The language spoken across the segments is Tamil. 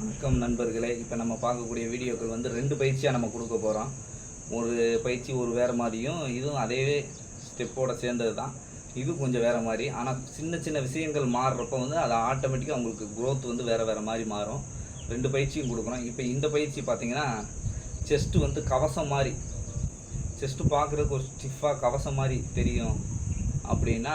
வணக்கம் நண்பர்களே. இப்போ நம்ம பார்க்கக்கூடிய வீடியோக்கள் வந்து ரெண்டு பயிற்சியாக நம்ம கொடுக்க போகிறோம் ஒரு பயிற்சி ஒரு வேறு மாதிரியும் இதுவும் அதே ஸ்டெப்போடு சேர்ந்தது தான். இது கொஞ்சம் வேறு மாதிரி. ஆனால் சின்ன சின்ன விஷயங்கள் மாறுறப்ப வந்து அது ஆட்டோமேட்டிக்காக உங்களுக்கு க்ரோத் வந்து வேறு வேறு மாதிரி மாறும். ரெண்டு பயிற்சியும் கொடுக்குறோம் இப்போ இந்த பயிற்சி பார்த்திங்கன்னா செஸ்ட்டு வந்து கவசம் மாதிரி. செஸ்ட்டு பார்க்குறதுக்கு ஒரு ஸ்டிஃபாக கவசம் மாதிரி தெரியும். அப்படின்னா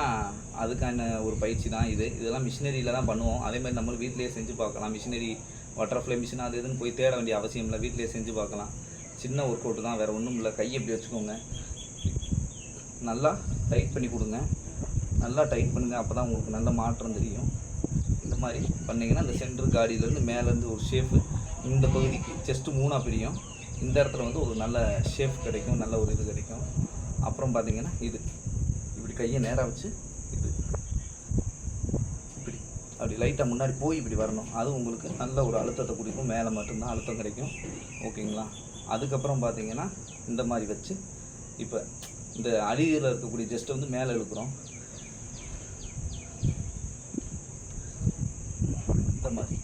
அதுக்கான ஒரு பயிற்சி தான் இது. இதெல்லாம் மிஷினரியில் தான் பண்ணுவோம். அதே மாதிரி நம்மளும் வீட்டிலேயே செஞ்சு பார்க்கலாம். மிஷினரி பட்டர்ஃப்ளை மிஷின் அது இதுன்னு போய் தேட வேண்டிய அவசியம் இல்லை. வீட்டிலே செஞ்சு பார்க்கலாம். சின்ன ஒர்க் அவுட் தான். வேறு ஒன்றும் இல்லை. கையை இப்படி வச்சுக்கோங்க. நல்லா டைட் பண்ணி கொடுங்க. நல்லா டைட் பண்ணுங்கள் அப்போ தான் உங்களுக்கு நல்ல மாற்றம் தெரியும். இந்த மாதிரி பண்ணிங்கன்னா இந்த சென்டர் காடியிலேருந்து மேலேருந்து ஒரு ஷேஃபு இந்த பகுதிக்கு செஸ்ட்டு மூணாக பிரியும். இந்த இடத்துல வந்து ஒரு நல்ல ஷேஃப் கிடைக்கும். நல்ல ஒரு இது கிடைக்கும். அப்புறம் பார்த்தீங்கன்னா இது. இப்படி கையை நேராக வச்சு இது இப்படி லைட்டாக முன்னாடி போய் இப்படி வரணும். அது உங்களுக்கு நல்ல ஒரு அழுத்தத்தை கொடுக்கும். மேலே மட்டும்தான் அழுத்தம் கிடைக்கும். ஓகேங்களா? அதுக்கப்புறம் பார்த்தீங்கன்னா இந்த மாதிரி வச்சு இப்போ இந்த அடியில் இருக்கக்கூடிய ஜஸ்ட் வந்து மேலே இழுக்கிறோம். இந்த மாதிரி.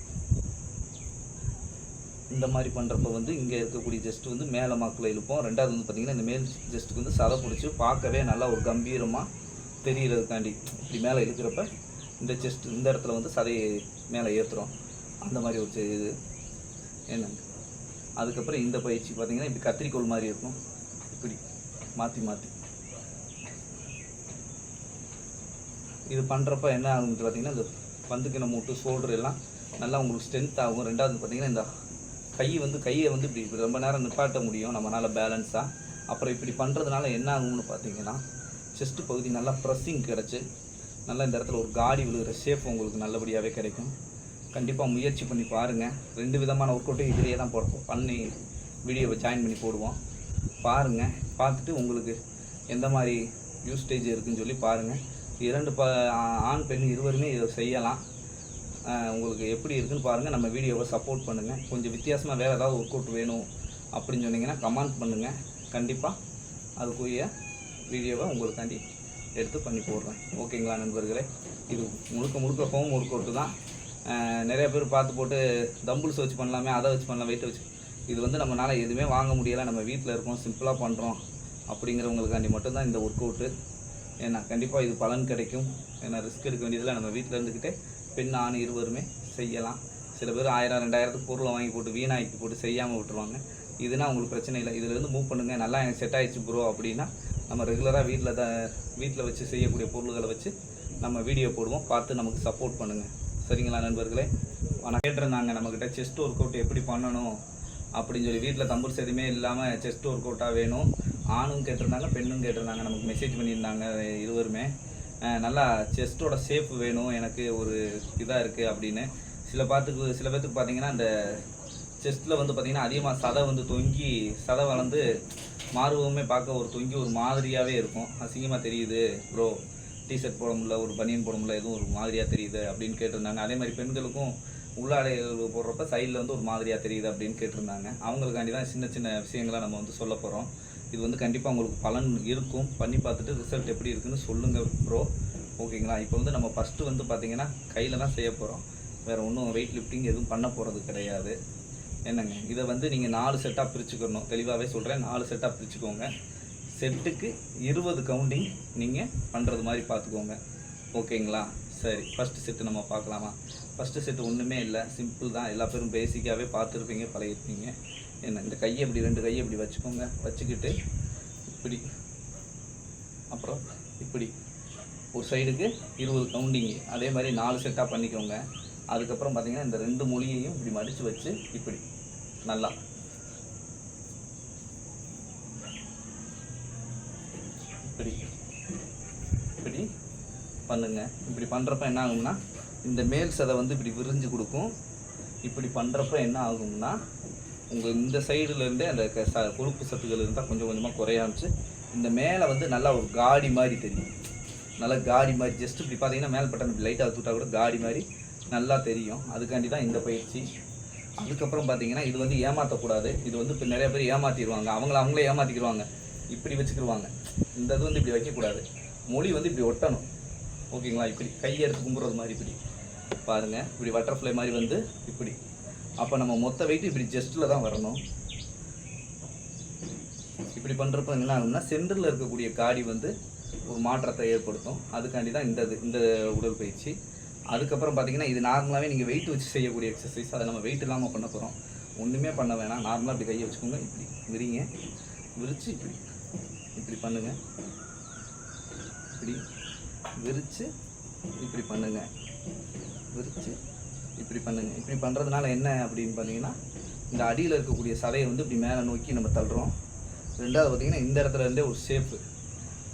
இந்த மாதிரி பண்ணுறப்ப வந்து இங்கே இருக்கக்கூடிய ஜஸ்ட் வந்து மேலே மாக்கில் இழுப்போம். ரெண்டாவது வந்து பார்த்திங்கன்னா இந்த மேல் ஜஸ்ட்டுக்கு வந்து சதை பிடிச்சி பார்க்கவே நல்லா ஒரு கம்பீரமாக தெரியறதுக்காண்டி இப்படி மேலே இழுக்கிறப்ப இந்த செஸ்ட் இந்த இடத்துல வந்து சதையை மேலே ஏற்றுறோம் அந்த மாதிரி ஒரு செ- இது. என்னங்க? அதுக்கப்புறம் இந்த பயிற்சி பார்த்திங்கன்னா இப்படி கத்திரிக்கோல் மாதிரி இருக்கும். இப்படி மாற்றி மாற்றி இது பண்ணுறப்ப என்ன ஆகும்னு பார்த்தீங்கன்னா இந்த பந்துக்கின மூட்டு ஷோல்டர் எல்லாம் நல்லா உங்களுக்கு ஸ்ட்ரென்த் ஆகும். ரெண்டாவது பார்த்தீங்கன்னா இந்த கை வந்து கையை வந்து இப்படி இப்படி ரொம்ப நேரம் நிப்பாட்ட முடியும். நம்மளால் பேலன்ஸாக அப்புறம் இப்படி பண்ணுறதுனால என்ன ஆகும்னு பார்த்தீங்கன்னா செஸ்ட் பகுதி நல்லா ப்ரெஸ்ஸிங் கிடச்சி நல்லா இந்த இடத்துல ஒரு காடி விழுகிற ஷேப் உங்களுக்கு நல்லபடியாகவே கிடைக்கும். கண்டிப்பாக முயற்சி பண்ணி பாருங்கள் ரெண்டு விதமான ஒர்க் அவுட்டும் இதுலேயே தான் போடுறோம் பண்ணி வீடியோவை ஜாயின் பண்ணி போடுவோம். பாருங்கள் பார்த்துட்டு உங்களுக்கு எந்த மாதிரி யூஸ்டேஜ் இருக்குதுன்னு சொல்லி பாருங்கள் இரண்டு ப ஆண் பெண் இருவருமே இதை செய்யலாம். உங்களுக்கு எப்படி இருக்குன்னு பாருங்கள் நம்ம வீடியோவை சப்போர்ட் பண்ணுங்கள் கொஞ்சம் வித்தியாசமாக வேறு ஏதாவது ஒர்க் அவுட் வேணும் அப்படின்னு சொன்னீங்கன்னா கமெண்ட் பண்ணுங்கள் கண்டிப்பாக அதுக்குரிய வீடியோவை உங்களுக்காண்டி எடுத்து பண்ணி போடுறேன். ஓகேங்களா நண்பர்களே? இது முழுக்க முழுக்க ஹோம் ஒர்க் அவுட்டு தான். நிறைய பேர் பார்த்து போட்டு தம்புள்ஸ் வச்சு பண்ணலாமே அதை வச்சு பண்ணலாம் வெயிட்டை வச்சு. இது வந்து நம்மளால் எதுவுமே வாங்க முடியலை. நம்ம வீட்டில் இருக்கோம் சிம்பிளாக பண்ணுறோம் அப்படிங்கிறவங்களுக்காண்டி மட்டும்தான் இந்த ஒர்க் அவுட்டு ஏன்னா கண்டிப்பாக இது பலன் கிடைக்கும். ஏன்னா ரிஸ்க் எடுக்க வேண்டியதில் நம்ம வீட்டில் இருந்துக்கிட்டே பெண் ஆண் இருவருமே செய்யலாம். சில பேர் ஆயிரம் ரெண்டாயிரத்துக்கு பொருளை வாங்கி போட்டு வீணாக்கி போட்டு செய்யாமல் விட்டுருவாங்க. இதுனா உங்களுக்கு பிரச்சனை இல்லை. இதுலேருந்து மூவ் பண்ணுங்கள் நல்லா எனக்கு செட் ஆயிடுச்சு ப்ரோ அப்படின்னா நம்ம ரெகுலராக வீட்டில் தான் வீட்டில் வச்சு செய்யக்கூடிய பொருள்களை வச்சு நம்ம வீடியோ போடுவோம். பார்த்து நமக்கு சப்போர்ட் பண்ணுங்கள் சரிங்களா நண்பர்களே? ஆனால் கேட்டிருந்தாங்க நம்மக்கிட்ட செஸ்ட் ஒர்க் அவுட் எப்படி பண்ணணும் அப்படின்னு சொல்லி. வீட்டில் தம்பூர் எதுவுமே இல்லாமல் செஸ்ட் ஒர்க் அவுட்டாக வேணும். ஆணும் கேட்டிருந்தாங்க பெண்ணும் கேட்டிருந்தாங்க. நமக்கு மெசேஜ் பண்ணியிருந்தாங்க இருவருமே. நல்லா செஸ்ட்டோட ஷேப் வேணும். எனக்கு ஒரு இதாக இருக்குது அப்படின்னு. சில பார்த்துக்கு சில பேர்த்துக்கு பார்த்தீங்கன்னா அந்த செஸ்ட்டில் வந்து பார்த்திங்கன்னா அதிகமாக சதை வந்து தொங்கி சதை வளர்ந்து மாறுவோமே பார்க்க ஒரு தொங்கி ஒரு மாதிரியாகவே இருக்கும். அசிங்கமாக தெரியுது ப்ரோ டிஷர்ட் போட முடியல ஒரு பனியன் போட முடியல எதுவும் ஒரு மாதிரியாக தெரியுது அப்படின்னு கேட்டிருந்தாங்க. அதே மாதிரி பெண்களுக்கும் உள்ளாடைகள் போடுறப்ப சைடில் வந்து ஒரு மாதிரியாக தெரியுது அப்படின்னு கேட்டிருந்தாங்க. அவங்களுக்காண்டி தான் சின்ன சின்ன விஷயங்களை நம்ம வந்து சொல்ல போகிறோம் இது வந்து கண்டிப்பாக உங்களுக்கு பலன் இருக்கும். பண்ணி பார்த்துட்டு ரிசல்ட் எப்படி இருக்குன்னு சொல்லுங்கள் ப்ரோ ஓகேங்களா? இப்போ வந்து நம்ம ஃபஸ்ட்டு வந்து பார்த்திங்கன்னா கையில் தான் செய்ய போகிறோம் வேறு ஒன்றும் வெயிட் லிஃப்டிங் எதுவும் பண்ண போகிறது கிடையாது. என்னங்க இதை வந்து நீங்கள் நாலு செட்டாக பிரிச்சுக்கணும். தெளிவாகவே சொல்கிறேன் நாலு செட்டாக பிரிச்சுக்கோங்க. செட்டுக்கு இருபது கவுண்டிங் நீங்கள் பண்ணுறது மாதிரி பார்த்துக்கோங்க. ஓகேங்களா? சரி ஃபஸ்ட்டு செட்டு நம்ம பார்க்கலாமா? ஃபஸ்ட்டு செட்டு ஒன்றுமே இல்லை சிம்பிள் தான். எல்லா பேரும் பேசிக்காகவே பார்த்துருப்பீங்க பழகிருப்பீங்க. என்ன இந்த கையை இப்படி ரெண்டு கையை இப்படி வச்சுக்கோங்க. வச்சுக்கிட்டு இப்படி அப்புறம் இப்படி. ஒரு சைடுக்கு இருபது கவுண்டிங்கு அதே மாதிரி நாலு செட்டாக பண்ணிக்கோங்க. அதுக்கப்புறம் பார்த்தீங்கன்னா இந்த ரெண்டு மொழியையும் இப்படி மடித்து வச்சு இப்படி நல்லா. இப்படி இப்படி பண்ணுங்க. இப்படி பண்ணுறப்ப என்ன ஆகும்னா இந்த மேல் சதை வந்து இப்படி விரிஞ்சு கொடுக்கும். இப்படி பண்ணுறப்ப என்ன ஆகும்னா உங்கள் இந்த சைடுலேருந்தே அந்த ச- கொழுப்பு சத்துக்கள் இருந்தால் கொஞ்சம் கொஞ்சமாக குறைய ஆரம்பிச்சு இந்த மேலே வந்து நல்லா ஒரு காடி மாதிரி தெரியும். நல்லா காடி மாதிரி ஜஸ்ட் இப்படி பார்த்தீங்கன்னா மேல் பட்டன் லைட்டாக தூட்டா கூட காடி மாதிரி நல்லா தெரியும். அதுக்காண்டி தான் இந்த பயிற்சி. அதுக்கப்புறம் பார்த்தீங்கன்னா இது வந்து ஏமாற்றக்கூடாது இது வந்து இப்போ நிறைய பேர் ஏமாற்றிடுவாங்க அவங்கள அவங்களே ஏமாற்றிக்கிடுவாங்க இப்படி வச்சுக்கிடுவாங்க இந்த இது வந்து இப்படி வைக்கக்கூடாது. மொழி வந்து இப்படி ஒட்டணும். ஓகேங்களா? இப்படி கையை எடுத்து கும்புறது மாதிரி இப்படி. பாருங்க. இப்படி பட்டர்ஃப்ளை மாதிரி வந்து இப்படி. அப்போ நம்ம மொத்த வெயிட் இப்படி ஜஸ்ட்டில் தான் வரணும். இப்படி பண்ணுறப்ப என்ன ஆகும்னா சென்டரில் இருக்கக்கூடிய காடி வந்து ஒரு மாற்றத்தை ஏற்படுத்தும். அதுக்காண்டி தான் இந்த இது இந்த உடற்பயிற்சி. அதுக்கப்புறம் பார்த்தீங்கன்னா இது நார்மலாகவே நீங்கள் வெயிட் வச்சு செய்யக்கூடிய எக்ஸசைஸ் அதை நம்ம வெயிட் இல்லாமல் பண்ண போகிறோம் ஒன்றுமே பண்ண வேணாம். நார்மலாக இப்படி கையை வச்சுக்கோங்க. இப்படி விரிங்க. விரித்து இப்படி. இப்படி பண்ணுங்கள் இப்படி விரித்து இப்படி பண்ணுங்கள் விரித்து இப்படி பண்ணுங்கள் இப்படி பண்ணுறதுனால என்ன அப்படின்னு பார்த்தீங்கன்னா இந்த அடியில் இருக்கக்கூடிய சதையை வந்து இப்படி மேலே நோக்கி நம்ம தள்ளுறோம். ரெண்டாவது பார்த்தீங்கன்னா இந்த இடத்துல இருந்தே ஒரு ஷேப்பு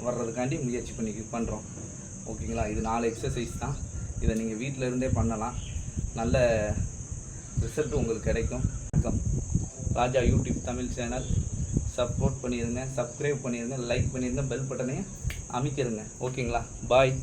வர்றதுக்காண்டி முயற்சி பண்ணி பண்ணுறோம் ஓகேங்களா? இது நாலு எக்ஸசைஸ் தான். இதை நீங்கள் வீட்டில் இருந்தே பண்ணலாம். நல்ல ரிசல்ட் உங்களுக்கு கிடைக்கும். வணக்கம். Raja YouTube Tamil channel. Support பண்ணிடுங்க சப்ஸ்கிரைப் பண்ணிடுங்க லைக் பண்ணிடுங்க பெல் பட்டனையும் அமைக்கிடுங்க ஓகேங்களா? பாய்